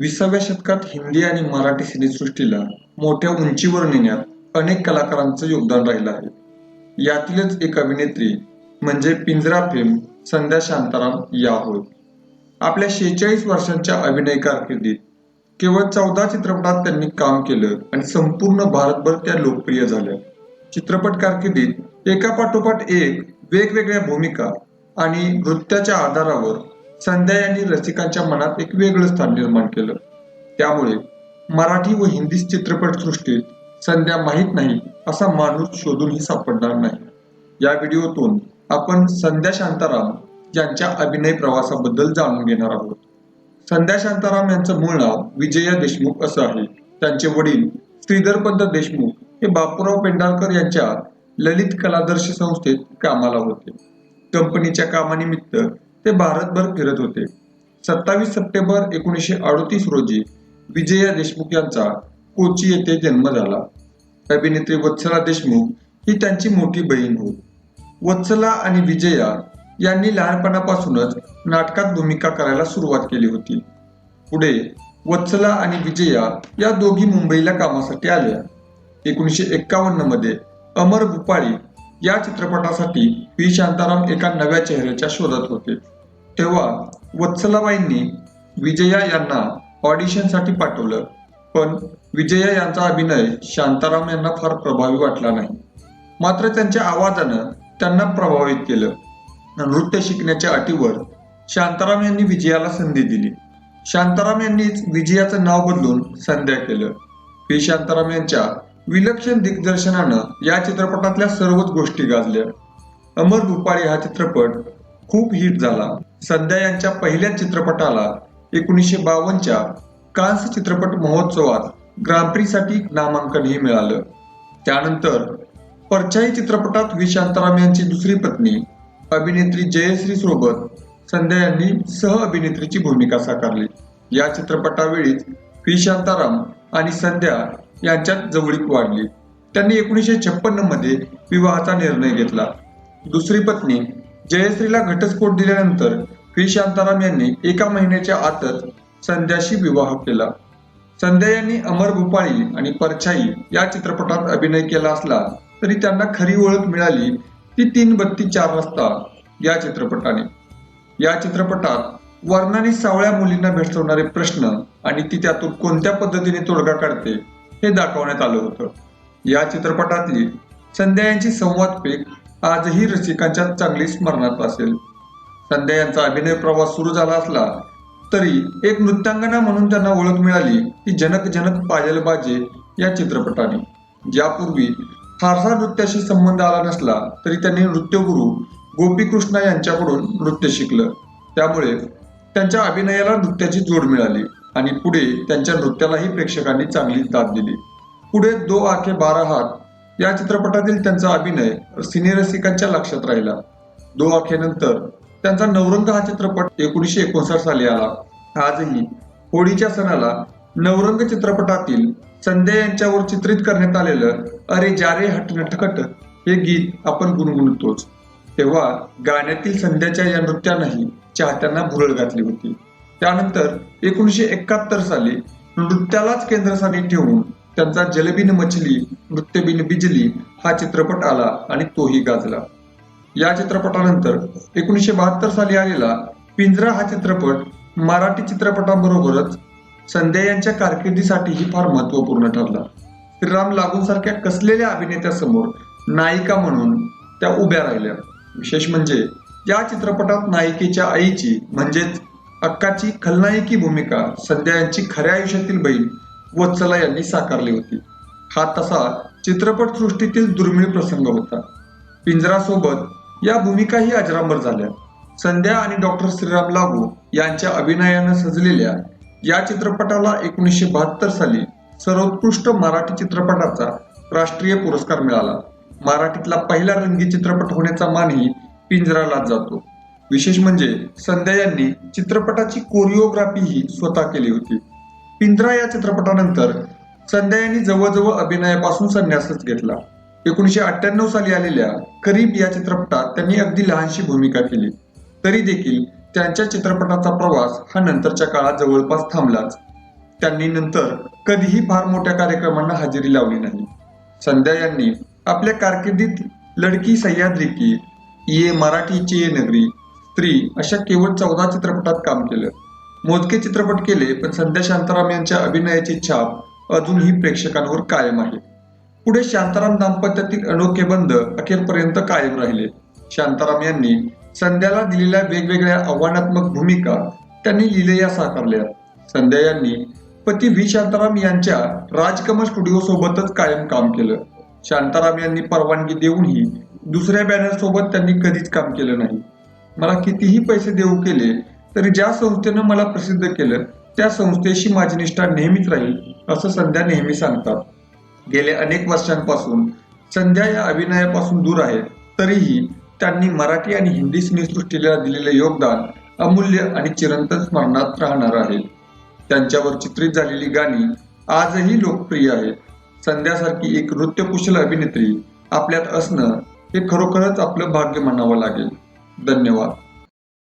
विसाव्या शतकात हिंदी आणि मराठी सिनेसृष्टीला मोठ्या उंचीवर नेण्यात अनेक कलाकारांचं योगदान राहिलं आहे. यातीलच एक अभिनेत्री म्हणजे पिंजरा फिल्म संध्या शांताराम या होय आपल्या शेहेचाळीस वर्षांच्या अभिनय कारकिर्दीत केवळ चौदा चित्रपटात त्यांनी काम केलं आणि संपूर्ण भारतभर त्या लोकप्रिय झाल्या. चित्रपट कारकिर्दीत एका पाठोपाठ एक वेगवेगळ्या भूमिका आणि नृत्याच्या आधारावर संध्या यांनी रसिकांच्या मनात एक वेगळं स्थान निर्माण केलं. त्यामुळे मराठी व हिंदी चित्रपटसृष्टीत संध्या माहीत नाही असा माणूस शोधूनही सापडणार नाही. या व्हिडिओतून आपण संध्या शांताराम यांच्या अभिनय प्रवासाबद्दल जाणून घेणार आहोत. संध्या शांताराम यांचं मूळ नाव विजया देशमुख असं आहे. त्यांचे वडील श्रीधरपंत देशमुख हे बापूराव पेंढारकर यांच्या ललित कलादर्श संस्थेत कामाला होते. कंपनीच्या कामानिमित्त ते भारतभर फिरत होते. सत्तावीस सप्टेंबर एकोणीसशे अडतीस रोजी विजया देशमुख यांचा कोची येथे जन्म झाला. अभिनेत्री वत्सला देशमुख ही त्यांची मोठी बहीण होत. वत्सला आणि विजया यांनी लहानपणापासूनच नाटकात भूमिका करायला सुरुवात केली होती. पुढे वत्सला आणि विजया या दोघी मुंबईला कामासाठी आल्या. एकोणीसशे एक्कावन्नमध्ये अमर भूपाळी या चित्रपटासाठी पी. शांताराम एका नव्या चेहऱ्याच्या शोधात होते. तेव्हा वत्सलाबाईंनी विजया यांना ऑडिशनसाठी पाठवलं. पण विजया यांचा अभिनय शांताराम यांना फार प्रभावी वाटला नाही. मात्र त्यांच्या आवाजानं त्यांना प्रभावित केलं. नृत्य शिकण्याच्या अटीवर शांताराम यांनी विजयाला संधी दिली. शांताराम यांनीच विजयाचं नाव बदलून संध्या केलं. पी. शांताराम यांच्या विलक्षण दिग्दर्शनानं या चित्रपटातल्या सर्वच गोष्टी गाजल्या. अमर भूपाळी हा चित्रपट खूप हिट झाला. संध्या यांच्या पहिल्या चित्रपटाला एकोणीसशे बावन्नच्या कांस चित्रपट महोत्सवात ग्रामप्रीसाठी नामांकनही मिळालं. त्यानंतर परछाई चित्रपटात व्ही शांताराम यांची दुसरी पत्नी अभिनेत्री जयश्री सोबत संध्या यांनी सह अभिनेत्रीची भूमिका साकारली. या चित्रपटावेळीच व्ही शांताराम आणि संध्या यांच्यात जवळीक वाढली. त्यांनी एकोणीसशे छप्पन्नमध्ये विवाहाचा निर्णय घेतला. दुसरी पत्नी जयश्रीला घटस्फोट दिल्यानंतर व्ही शांताराम यांनी एका महिन्याच्या आतच संध्याशी विवाह केला. संध्या यांनी अमर भूपाळी आणि परछाई या चित्रपटात अभिनय केला असला तरी त्यांना खरी ओळख मिळाली ती तीन बत्ती चार वाजता या चित्रपटाने. या चित्रपटात वर्णाने सावळ्या मुलींना भेडसावणारे प्रश्न आणि ती त्यातून कोणत्या पद्धतीने तोडगा काढते हे दाखवण्यात आलं होतं. या चित्रपटातली संध्या यांची संवाद पेक आजही रसिकांच्या चांगली स्मरणात असेल. संध्या यांचा अभिनय प्रवास सुरू झाला असला तरी एक नृत्यांगना म्हणून त्यांना ओळख मिळाली ती जनक जनक पायल बाजे या चित्रपटाने. यापूर्वी फारसा नृत्याशी संबंध आला नसला तरी त्यांनी नृत्यगुरू गोपीकृष्णा यांच्याकडून नृत्य शिकलं. त्यामुळे त्यांच्या अभिनयाला नृत्याची जोड मिळाली. आणि पुढे त्यांच्या नृत्यालाही प्रेक्षकांनी चांगली दाद दिली. पुढे दो आखे बारा हात या चित्रपटातील त्यांचा अभिनय सिनेरसिकांच्या लक्षात राहिला. दो आखेनंतर त्यांचा नवरंग हा चित्रपट एकोणीसशे एकोणसाठ साली आला. आजही होळीच्या सणाला नवरंग चित्रपटातील संध्या यांच्यावर चित्रित करण्यात आलेलं अरे जारे हट नटखट हे गीत आपण गुणगुणतोच. तेव्हा गाण्यातील संध्याच्या या नृत्यानंही चाहत्यांना भुरळ घातली होती. त्यानंतर एकोणीसशे एकाहत्तर साली नृत्यालाच केंद्रस्थानी ठेवून त्यांचा जलबिन मछली नृत्यबिन बिजली हा चित्रपट आला आणि तोही गाजला. या चित्रपटानंतर एकोणीसशे बहात्तर साली आलेला पिंजरा हा चित्रपट मराठी चित्रपटाबरोबरच संध्या यांच्या कारकिर्दीसाठीही फार महत्त्वपूर्ण ठरला. श्रीराम लागून सारख्या कसलेल्या अभिनेत्यासमोर नायिका म्हणून त्या उभ्या राहिल्या. विशेष म्हणजे या चित्रपटात नायिकेच्या आईची म्हणजेच अक्काची खलनायकी भूमिका सध्या यांची खऱ्या आयुष्यातील बहीण वत्सला यांनी साकारली होती. हा तसा चित्रपट सृष्टीतील दुर्मिळ प्रसंग होता. पिंजरासोबत या भूमिकाही अजरांबर झाल्या. संध्या आणि डॉक्टर श्रीराम लागू यांच्या अभिनयानं सजलेल्या या चित्रपटाला एकोणीसशे बहात्तर साली सर्वोत्कृष्ट मराठी चित्रपटाचा राष्ट्रीय पुरस्कार मिळाला. मराठीतला पहिला रंगी चित्रपट होण्याचा मानही पिंजरालाच जातो. विशेष म्हणजे संध्या यांनी चित्रपटाची कोरिओग्राफी ही स्वतः केली होती. पिंजरा या चित्रपटानंतर संध्या यांनी जवळजवळ अभिनयापासून संन्यासच घेतला. एकोणीसशे अठ्ठ्याण्णव साली आलेल्या करीब या चित्रपटात त्यांनी अगदी लहानशी भूमिका केली. तरी देखील त्यांच्या चित्रपटाचा प्रवास हा नंतरच्या काळात जवळपास थांबलाच. त्यांनी नंतर कधीही फार मोठ्या कार्यक्रमांना हजेरी लावली नाही. संध्या यांनी आपल्या कारकिर्दीत लडकी सह्याद्री की ये मराठीची ये नगरी स्त्री अशा केवळ चौदा चित्रपटात काम केलं. मोजके चित्रपट केले पण संध्या शांताराम यांच्या अभिनयाची छाप अजूनही प्रेक्षकांवर कायम आहे. पुढे शांताराम दाम्पत्यातील अनोखे बंध अखेरपर्यंत कायम राहिले. शांताराम यांनी संध्याला दिलेल्या वेगवेगळ्या आव्हानात्मक भूमिका त्यांनी लिलया साकारल्या. संध्या यांनी पती व्ही. शांताराम यांच्या राजकमल स्टुडिओ सोबतच कायम काम केलं. शांताराम यांनी परवानगी देऊनही दुसऱ्या बॅनर सोबत त्यांनी कधीच काम केलं नाही. मला कितीही पैसे देऊ केले तरी ज्या संस्थेनं मला प्रसिद्ध केलं त्या संस्थेशी माझी निष्ठा नेहमीच राहील असं संध्या नेहमी सांगतात. गेल्या अनेक वर्षांपासून संध्या या अभिनयापासून दूर आहेत तरीही त्यांनी मराठी आणि हिंदी सिनेसृष्टीला दिलेले योगदान अमूल्य आणि चिरंतन स्मरणात राहणार आहे. त्यांच्यावर चित्रित झालेली गाणी आजही लोकप्रिय आहेत. संध्यासारखी एक नृत्यकुशल अभिनेत्री आपल्यात असणं हे खरोखरच आपलं भाग्य म्हणावं लागेल. धन्यवाद.